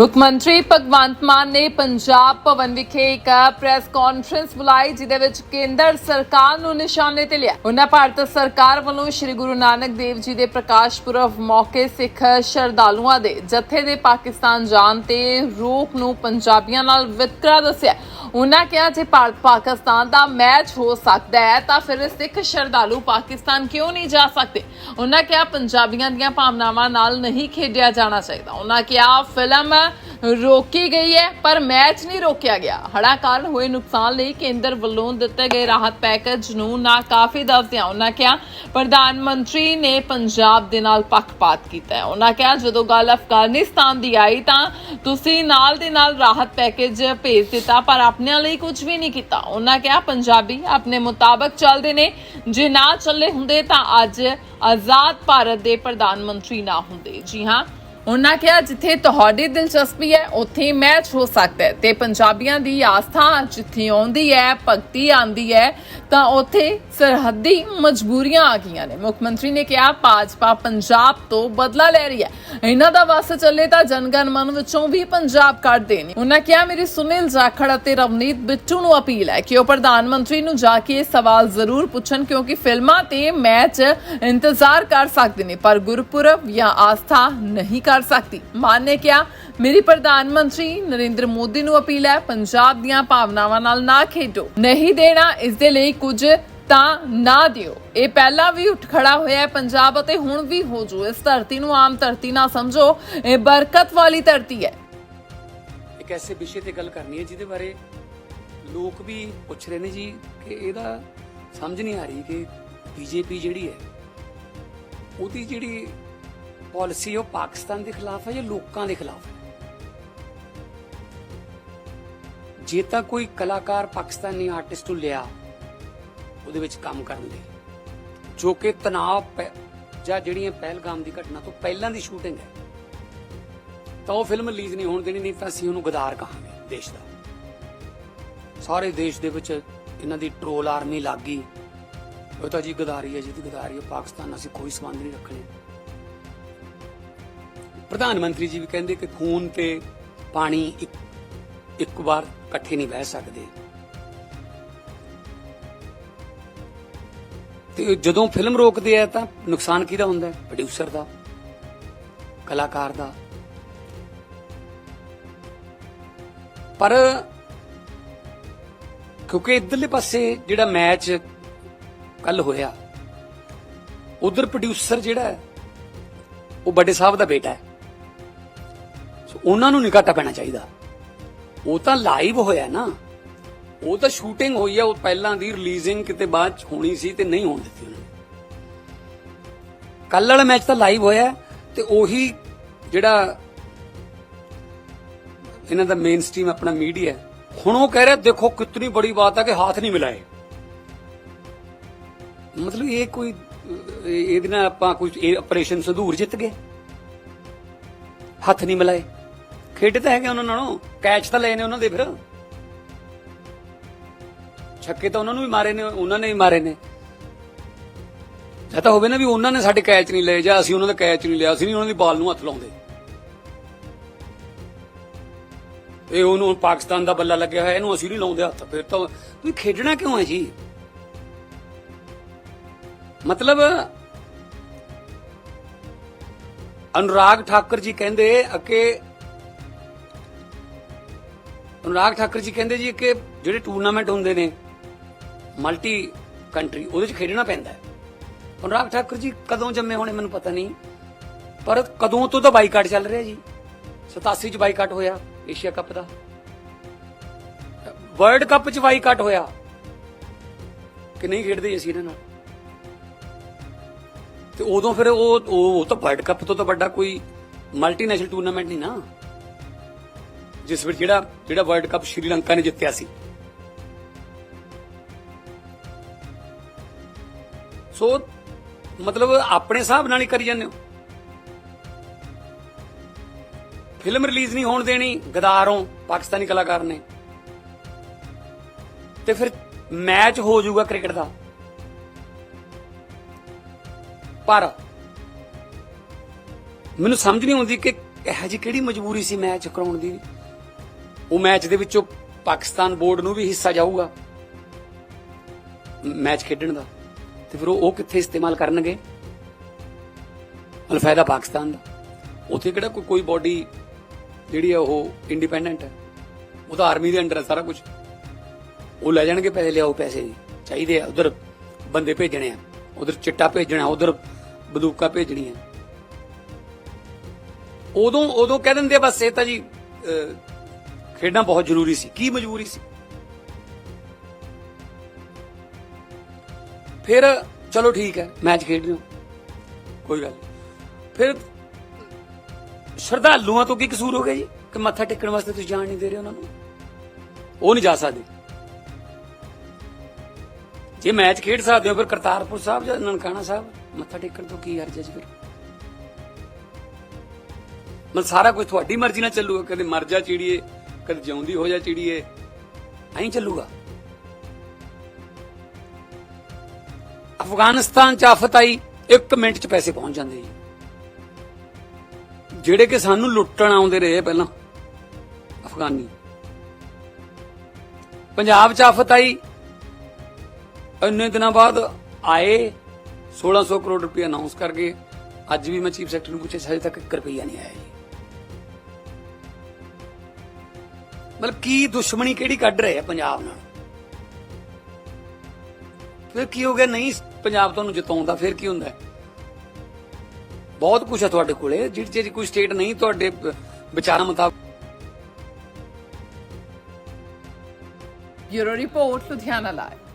ਮੁੱਖ ਮੰਤਰੀ ਭਗਵੰਤ ਮਾਨ ਨੇ ਪੰਜਾਬ ਭਵਨ ਵਿਖੇ ਇੱਕ ਪ੍ਰੈਸ ਕਾਨਫਰੰਸ ਬੁਲਾਈ ਜਿਦੇ ਵਿੱਚ ਕੇਂਦਰ ਸਰਕਾਰ ਨੂੰ ਨਿਸ਼ਾਨੇ ਤੇ ਲਿਆ। ਉਹਨਾਂ ਭਾਰਤ ਸਰਕਾਰ ਵੱਲੋਂ ਸ੍ਰੀ ਗੁਰੂ ਨਾਨਕ ਦੇਵ ਜੀ ਦੇ ਪ੍ਰਕਾਸ਼ ਪੁਰਬ ਮੌਕੇ ਸਿੱਖ ਸ਼ਰਧਾਲੂਆਂ ਦੇ ਜਥੇ ਦੇ ਪਾਕਿਸਤਾਨ ਜਾਣ ਤੇ ਰੋਕ ਨੂੰ ਪੰਜਾਬੀਆਂ ਨਾਲ ਵਿਤਕਰਾ ਦੱਸਿਆ। ਉਹਨਾਂ ਕਿਹਾ, ਜੇ ਭਾਰਤ ਪਾਕਿਸਤਾਨ ਦਾ ਮੈਚ ਹੋ ਸਕਦਾ ਹੈ, ਤਾਂ ਫਿਰ ਸਿੱਖ ਸ਼ਰਧਾਲੂ ਪਾਕਿਸਤਾਨ ਕਿਉਂ ਨਹੀਂ ਜਾ ਸਕਦੇ? ਉਹਨਾਂ ਕਿਹਾ, ਪੰਜਾਬੀਆਂ ਦੀਆਂ ਭਾਵਨਾਵਾਂ ਨਾਲ ਨਹੀਂ ਖੇਡਿਆ ਜਾਣਾ ਚਾਹੀਦਾ। ਉਹਨਾਂ ਕਿਹਾ, ਫਿਲਮ ਰੋਕੀ ਗਈ ਹੈ, ਪਰ ਮੈਚ ਨਹੀਂ ਰੋਕਿਆ ਗਿਆ। ਹੜ੍ਹਾਂ ਕਾਰਨ ਹੋਏ ਨੁਕਸਾਨ ਲਈ ਕੇਂਦਰ ਵੱਲੋਂ ਦਿੱਤੇ ਗਏ ਰਾਹਤ ਪੈਕੇਜ ਨੂੰ ਨਾਕਾਫੀ ਦੱਸਦਿਆਂ ਉਹਨਾਂ ਕਿਹਾ। ਪ੍ਰਧਾਨ ਮੰਤਰੀ ਨੇ ਪੰਜਾਬ ਦੇ ਨਾਲ ਪੱਖਪਾਤ ਕੀਤਾ ਉਹਨਾਂ ਕਿਹਾ, ਜਦੋਂ ਗੱਲ ਅਫਗਾਨਿਸਤਾਨ ਦੀ ਆਈ ਤਾਂ ਤੁਸੀਂ ਨਾਲ ਦੇ ਨਾਲ ਰਾਹਤ ਪੈਕੇਜ ਭੇਜ ਦਿੱਤਾ, ਪਰ ਆਪਣਿਆਂ ਲਈ ਕੁਝ ਵੀ ਨਹੀਂ ਕੀਤਾ। ਉਹਨਾਂ ਕਿਹਾ, ਪੰਜਾਬੀ ਆਪਣੇ ਮੁਤਾਬਕ ਚੱਲਦੇ ਨੇ। ਜੇ ਨਾ ਚੱਲੇ ਹੁੰਦੇ ਤਾਂ ਅੱਜ ਆਜ਼ਾਦ ਭਾਰਤ ਦੇ ਪ੍ਰਧਾਨ ਮੰਤਰੀ ਨਾ ਹੁੰਦੇ। ਜੀ ਹਾਂ ਉਹਨਾਂ ਕਿਹਾ ਜਿੱਥੇ ਤੁਹਾਡੀ ਦਿਲਚਸਪੀ ਹੈ, ਉੱਥੇ ਮੈਚ ਹੋ ਸਕਦਾ ਹੈ। ਤੇ ਪੰਜਾਬੀਆਂ ਦੀ ਆਸਥਾ ਜਿੱਥੇ ਆਉਂਦੀ ਹੈ, ਭਗਤੀ ਆਂਦੀ ਹੈ, ਤਾਂ ਉੱਥੇ ਸਰਹੱਦੀ ਮਜਬੂਰੀਆਂ ਆ ਗਈਆਂ ਨੇ। ਮੁੱਖ ਮੰਤਰੀ ਨੇ ਕਿਹਾ, ਭਾਜਪਾ ਪੰਜਾਬ ਤੋਂ ਬਦਲਾ ਲੈ ਰਹੀ ਹੈ। ਇਹਨਾਂ ਦਾ ਵਸ ਚੱਲੇ ਤਾਂ ਜਨਗਣ ਮਨ ਵਿੱਚੋਂ ਵੀ ਪੰਜਾਬ ਕੱਢ ਦੇਣੀ ਉਹਨਾਂ ਕਿਹਾ, ਮੇਰੀ ਸੁਨੀਲ ਜਾਖੜ ਅਤੇ ਰਵਨੀਤ ਬਿੱਟੂ ਨੂੰ ਅਪੀਲ ਹੈ ਕਿ ਉਹ ਪ੍ਰਧਾਨ ਮੰਤਰੀ ਨੂੰ ਜਾ ਕੇ ਇਹ ਸਵਾਲ ਜ਼ਰੂਰ ਪੁੱਛਣ, ਕਿਉਂਕਿ ਫਿਲਮਾਂ ਤੇ ਮੈਚ ਇੰਤਜ਼ਾਰ ਕਰ ਸਕਦੇ ਨੇ, ਪਰ ਗੁਰਪੁਰਬ ਜਾਂ ਆਸਥਾ ਨਹੀਂ ਕਰ ਸਕਦੀ। ਮਾਨ ਨੇ ਕਿਹਾ, ਮੇਰੀ ਪ੍ਰਧਾਨ ਮੰਤਰੀ ਨਰਿੰਦਰ ਮੋਦੀ ਨੂੰ ਅਪੀਲ ਹੈ, ਪੰਜਾਬ ਦੀਆਂ ਭਾਵਨਾਵਾਂ ਨਾਲ ਨਾ ਖੇਡੋ। ਨਹੀਂ ਦੇਣਾ ਇਸ ਦੇ ਲਈ ਕੁਝ ਤਾਂ ਨਾ ਦਿਓ। ਇਹ ਪਹਿਲਾਂ ਵੀ ਉੱਠ ਖੜਾ ਹੋਇਆ ਹੈ ਪੰਜਾਬ ਅਤੇ ਹੁਣ ਵੀ ਹੋ ਜੂ। ਇਸ ਧਰਤੀ ਨੂੰ ਆਮ ਧਰਤੀ ਨਾ ਸਮਝੋ। ਇਹ ਬਰਕਤ ਵਾਲੀ ਧਰਤੀ ਹੈ। ਇੱਕ ਐਸੇ ਵਿਸ਼ੇ ਤੇ ਗੱਲ ਕਰਨੀ ਹੈ ਜਿਹਦੇ ਬਾਰੇ ਲੋਕ ਵੀ ਪੁੱਛ ਰਹੇ ਨੇ ਜੀ ਕਿ ਇਹਦਾ ਸਮਝ ਨਹੀਂ ਆ ਰਹੀ ਕਿ ਬੀਜੇਪੀ ਜਿਹੜੀ ਹੈ, ਉਹਦੀ ਜਿਹੜੀ ਪਾਲਿਸੀ ਉਹ ਪਾਕਿਸਤਾਨ ਦੇ ਖਿਲਾਫ ਹੈ ਜਾਂ ਲੋਕਾਂ ਦੇ ਖਿਲਾਫ ਹੈ? ਜੇ ਤਾਂ ਕੋਈ ਕਲਾਕਾਰ ਪਾਕਿਸਤਾਨੀ ਆਰਟਿਸਟ ਨੂੰ ਲਿਆ, ਉਹਦੇ ਵਿੱਚ ਕੰਮ ਕਰਨ ਲਈ, ਜੋ ਕਿ ਤਣਾਅ ਪੈ- ਜਾਂ ਜਿਹੜੀਆਂ ਪਹਿਲਗਾਮ ਦੀ ਘਟਨਾ ਤੋਂ ਪਹਿਲਾਂ ਦੀ ਸ਼ੂਟਿੰਗ ਹੈ, ਤਾਂ ਉਹ ਫਿਲਮ ਰਿਲੀਜ਼ ਨਹੀਂ ਹੋਣ ਦੇਣੀ, ਨਹੀਂ ਤਾਂ ਅਸੀਂ ਉਹਨੂੰ ਗਦਾਰ ਕਹਾਂਗੇ, ਦੇਸ਼ ਦਾ। ਸਾਰੇ ਦੇਸ਼ ਦੇ ਵਿੱਚ ਇਹਨਾਂ ਦੀ ਟ੍ਰੋਲ ਆਰਮੀ ਲੱਗ ਗਈ। ਉਹ ਤਾਂ ਜੀ ਗਦਾਰੀ ਹੈ, ਜਿਹਦੀ ਗਦਾਰੀ ਹੈ ਪਾਕਿਸਤਾਨ ਨਾਲ ਅਸੀਂ ਕੋਈ ਸੰਬੰਧ ਨਹੀਂ ਰੱਖਣੇ। ਪ੍ਰਧਾਨ ਮੰਤਰੀ ਜੀ ਵੀ ਕਹਿੰਦੇ ਕਿ ਖੂਨ ਤੇ ਪਾਣੀ ਇੱਕ ਇੱਕ ਵਾਰ ਇਕੱਠੇ ਨਹੀਂ ਬਹਿ ਸਕਦੇ। ਤੇ ਜਦੋਂ ਫਿਲਮ ਰੋਕਦੇ ਆ ਤਾਂ ਨੁਕਸਾਨ ਕਿਹਦਾ ਹੁੰਦਾ ਹੈ? ਪ੍ਰੋਡਿਊਸਰ ਦਾ, ਕਲਾਕਾਰ ਦਾ। ਪਰ ਕਿਉਂਕਿ ਇਧਰਲੇ ਪਾਸੇ ਜਿਹੜਾ ਮੈਚ ਕੱਲ ਹੋਇਆ, ਉਧਰ ਪ੍ਰੋਡਿਊਸਰ ਜਿਹੜਾ ਉਹ ਵੱਡੇ ਸਾਹਿਬ ਦਾ ਬੇਟਾ ਹੈ। ਉਹਨਾਂ ਨੂੰ ਨਹੀਂ ਘਾਟਾ ਪੈਣਾ ਚਾਹੀਦਾ। ਉਹ ਤਾਂ ਲਾਈਵ ਹੋਇਆ ਨਾ। ਉਹ ਤਾਂ ਸ਼ੂਟਿੰਗ ਹੋਈ ਹੈ ਉਹ ਪਹਿਲਾਂ ਦੀ ਰਿਲੀਜ਼ਿੰਗ ਕਿਤੇ ਬਾਅਦ ਚ ਹੋਣੀ ਸੀ ਤੇ ਨਹੀਂ ਹੋਣ ਦਿੱਤੀ ਉਹਨਾਂ ਨੇ। ਕੱਲ ਵਾਲਾ ਮੈਚ ਤਾਂ ਲਾਈਵ ਹੋਇਆ ਤੇ ਉਹੀ ਜਿਹੜਾ ਇਹਨਾਂ ਦਾ ਮੇਨ ਸਟ੍ਰੀਮ ਆਪਣਾ ਮੀਡੀਆ ਹੁਣ ਉਹ ਕਹਿ ਰਿਹਾ, ਦੇਖੋ ਕਿੰਨੀ ਬੜੀ ਬਾਤ ਹੈ ਕਿ ਹੱਥ ਨਹੀਂ ਮਿਲਾਏ। ਮਤਲਬ ਇਹ ਕੋਈ ਇਹਦੇ ਨਾਲ ਆਪਾਂ ਕੋਈ ਇਹ ਆਪਰੇਸ਼ਨ ਸੰਧੂਰ ਜਿੱਤ ਗਏ। ਹੱਥ ਨਹੀਂ ਮਿਲਾਏ। ਖੇਡ ਤਾਂ ਹੈਗੇ ਉਹਨਾਂ ਨਾਲੋਂ, ਕੈਚ ਤਾਂ ਲਏ ਨੇ ਉਹਨਾਂ ਦੇ ਫਿਰ। ਛੱਕੇ ਤਾਂ ਉਹਨਾਂ ਨੂੰ ਵੀ ਮਾਰੇ ਨੇ, ਉਹਨਾਂ ਨੇ ਵੀ ਮਾਰੇ ਨੇ। ਜਾਂ ਤਾਂ ਹੋਵੇ ਨਾ ਵੀ ਉਹਨਾਂ ਨੇ ਸਾਡੇ ਕੈਚ ਨਹੀਂ ਲਏ ਜਾਂ ਅਸੀਂ ਉਹਨਾਂ ਦਾ ਕੈਚ ਨਹੀਂ ਲਿਆ, ਅਸੀਂ ਨਹੀਂ ਉਹਨਾਂ ਦੀ ਬਾਲ ਨੂੰ ਹੱਥ ਲਾਉਂਦੇ। ਇਹ ਉਹਨੂੰ ਪਾਕਿਸਤਾਨ ਦਾ ਬੱਲਾ ਲੱਗਿਆ ਹੋਇਆ, ਇਹਨੂੰ ਅਸੀਂ ਨਹੀਂ ਲਾਉਂਦੇ ਹੱਥ, ਫਿਰ ਤਾਂ ਤੁਸੀਂ ਖੇਡਣਾ ਕਿਉਂ ਹੈ ਜੀ? ਮਤਲਬ, ਅਨੁਰਾਗ ਠਾਕਰ ਜੀ ਕਹਿੰਦੇ ਕਿ ਅਨੁਰਾਗ ਠਾਕੁਰ ਜੀ ਕਹਿੰਦੇ ਜੀ ਕਿ ਜਿਹੜੇ ਟੂਰਨਾਮੈਂਟ ਹੁੰਦੇ ਨੇ, ਮਲਟੀ ਕੰਟਰੀ, ਉਹਦੇ ਚ ਖੇਡਣਾ ਪੈਂਦਾ ਹੈ। ਅਨੁਰਾਗ ਠਾਕੁਰ ਜੀ ਕਦੋਂ ਜੰਮੇ ਹੋਣੇ ਮੈਨੂੰ ਪਤਾ ਨਹੀਂ, ਪਰ ਕਦੋਂ ਤੋਂ ਤਾਂ ਬਾਈਕਾਟ ਚੱਲ ਰਿਹਾ ਜੀ। 87 ਚ ਬਾਈਕਾਟ ਹੋਇਆ ਏਸ਼ੀਆ ਕੱਪ ਦਾ। ਵਰਲਡ ਕੱਪ ਚ ਬਾਈਕਾਟ ਹੋਇਆ। ਕਿ ਨਹੀਂ ਖੇਡਦੇ ਅਸੀਂ ਇਹਨਾਂ ਨਾਲ? ਤੇ ਉਦੋਂ ਫਿਰ ਉਹ ਉਹ ਤਾਂ ਵਰਲਡ ਕੱਪ ਤੋਂ ਤਾਂ ਵੱਡਾ ਕੋਈ ਮਲਟੀਨੈਸ਼ਨਲ ਟੂਰਨਾਮੈਂਟ ਨਹੀਂ ਨਾ। ਜਿਸ ਵਿੱਚ ਜਿਹੜਾ ਜਿਹੜਾ ਵਰਲਡ ਕੱਪ ਸ਼੍ਰੀਲੰਕਾ ਨੇ ਜਿੱਤਿਆ ਸੀ। ਸੋ ਮਤਲਬ ਆਪਣੇ ਹਿਸਾਬ ਨਾਲ ਹੀ ਕਰੀ ਜਾਂਦੇ ਹੋ। ਫਿਲਮ ਰਿਲੀਜ਼ ਨਹੀਂ ਹੋਣ ਦੇਣੀ, ਗਦਾਰੋਂ ਪਾਕਿਸਤਾਨੀ ਕਲਾਕਾਰ ਨੇ। ਤੇ ਫਿਰ ਮੈਚ ਹੋ ਜਾਊਗਾ ਕ੍ਰਿਕਟ ਦਾ। ਪਰ ਮੈਨੂੰ ਸਮਝ ਨਹੀਂ ਆਉਂਦੀ ਕਿ ਇਹੋ ਜਿਹੀ ਕਿਹੜੀ ਮਜਬੂਰੀ ਸੀ ਮੈਚ ਕਰਾਉਣ ਦੀ। ਉਹ ਮੈਚ ਦੇ ਵਿੱਚੋਂ ਪਾਕਿਸਤਾਨ ਬੋਰਡ ਨੂੰ ਵੀ ਹਿੱਸਾ ਜਾਊਗਾ। ਮੈਚ ਖੇਡਣ ਦਾ। ਤੇ ਫਿਰ ਉਹ ਕਿੱਥੇ ਇਸਤੇਮਾਲ ਕਰਨਗੇ? ਅਲਫਾਇਦਾ ਪਾਕਿਸਤਾਨ ਦਾ। ਉੱਥੇ ਕਿਹੜਾ ਕੋਈ ਕੋਈ ਬਾਡੀ ਜਿਹੜੀ ਆ ਉਹ ਇੰਡੀਪੈਂਡੈਂਟ ਹੈ? ਉਹ ਤਾਂ ਆਰਮੀ ਦੇ ਅੰਡਰ ਹੈ ਸਾਰਾ ਕੁਝ ਉਹ ਲੈ ਜਾਣਗੇ ਪੈਸੇ, ਲਿਆਓ ਪੈਸੇ ਜੀ। ਚਾਹੀਦੇ ਆ। ਉਧਰ ਬੰਦੇ ਭੇਜਣੇ ਆ। ਉਧਰ ਚਿੱਟਾ ਭੇਜਣਾ, ਉਧਰ ਬੰਦੂਕਾਂ ਭੇਜਣੀਆਂ। ਉਦੋਂ ਉਦੋਂ ਕਹਿ ਦਿੰਦੇ ਆ, ਬਸ ਇਹ ਤਾਂ ਜੀ ਅਹ, ਖੇਡਣਾ ਬਹੁਤ ਜ਼ਰੂਰੀ ਸੀ। ਕੀ ਮਜਬੂਰੀ ਸੀ? ਫਿਰ ਚਲੋ ਠੀਕ ਹੈ ਮੈਚ ਖੇਡ ਰਹੇ ਹੋ। ਕੋਈ ਗੱਲ ਨਹੀਂ। ਫਿਰ ਸ਼ਰਧਾਲੂਆਂ ਤੋਂ ਕੀ ਕਸੂਰ ਹੋ ਗਿਆ ਜੀ? ਕਿ ਮੱਥਾ ਟੇਕਣ ਵਾਸਤੇ ਤੁਸੀਂ ਜਾਣ ਨਹੀਂ ਦੇ ਰਹੇ ਉਹਨਾਂ ਨੂੰ? ਉਹ ਨਹੀਂ ਜਾ ਸਕਦੇ। ਜੇ ਮੈਚ ਖੇਡ ਸਕਦੇ ਹੋ ਫਿਰ ਕਰਤਾਰਪੁਰ ਸਾਹਿਬ ਜਾਂ ਨਨਕਾਣਾ ਸਾਹਿਬ ਮੱਥਾ ਟੇਕਣ ਤੋਂ ਕੀ ਹਰਜ ਹੈ ਜੀ ਫਿਰ? ਮਤਲਬ ਸਾਰਾ ਕੁਝ ਤੁਹਾਡੀ ਮਰਜ਼ੀ ਨਾਲ ਚੱਲੂਗਾ ਕਦੇ ਮਰ ਜਾ ਚਿੜੀਏ। ਕਦੇ ਜਿਉਂਦੀ ਹੋ ਜਾ ਚਿੜੀਏ। ਐਂ ਚੱਲੂਗਾ। ਅਫਗਾਨਿਸਤਾਨ ਚ ਆਫਤ ਆਈ 1 ਮਿੰਟ ਚ ਪੈਸੇ ਪਹੁੰਚ ਜਾਂਦੇ ਜੀ। ਜਿਹੜੇ ਕਿ ਸਾਨੂੰ ਲੁੱਟਣ ਆਉਂਦੇ ਰਹੇ ਪਹਿਲਾਂ, ਅਫਗਾਨੀ। ਪੰਜਾਬ ਚ ਆਫਤ ਆਈ, ਇੰਨੇ ਦਿਨਾਂ ਬਾਅਦ ਆਏ 1600 ਕਰੋੜ ਰੁਪਏ ਅਨਾਉਂਸ ਕਰ ਗਏ। ਅੱਜ ਵੀ ਮੈਂ ਚੀਫ ਸੈਕਟਰੀ ਨੂੰ ਪੁੱਛਿਆ, ਹਜੇ ਤੱਕ 1 ਰੁਪਈਆ ਨਹੀਂ ਆਇਆ ਜੀ। ਮਤਲਬ ਕੀ ਦੁਸ਼ਮਣੀ ਕਿਹੜੀ ਕੱਢ ਰਹੇ ਆ ਪੰਜਾਬ ਨਾਲ? ਫਿਰ ਕੀ ਹੋ ਗਿਆ? ਨਹੀਂ, ਪੰਜਾਬ ਤੁਹਾਨੂੰ ਜਿਤਾਉਂਦਾ, ਫਿਰ ਕੀ ਹੁੰਦਾ? ਬਹੁਤ ਕੁਝ ਹੈ ਤੁਹਾਡੇ ਕੋਲੇ, ਜਿਹੜੀ ਜਿਹੜੀ ਕੋਈ ਸਟੇਟ ਨਹੀਂ, ਤੁਹਾਡੇ ਵਿਚਾਰਾਂ ਮੁਤਾਬਕ। Bureau report, Ludhiana live.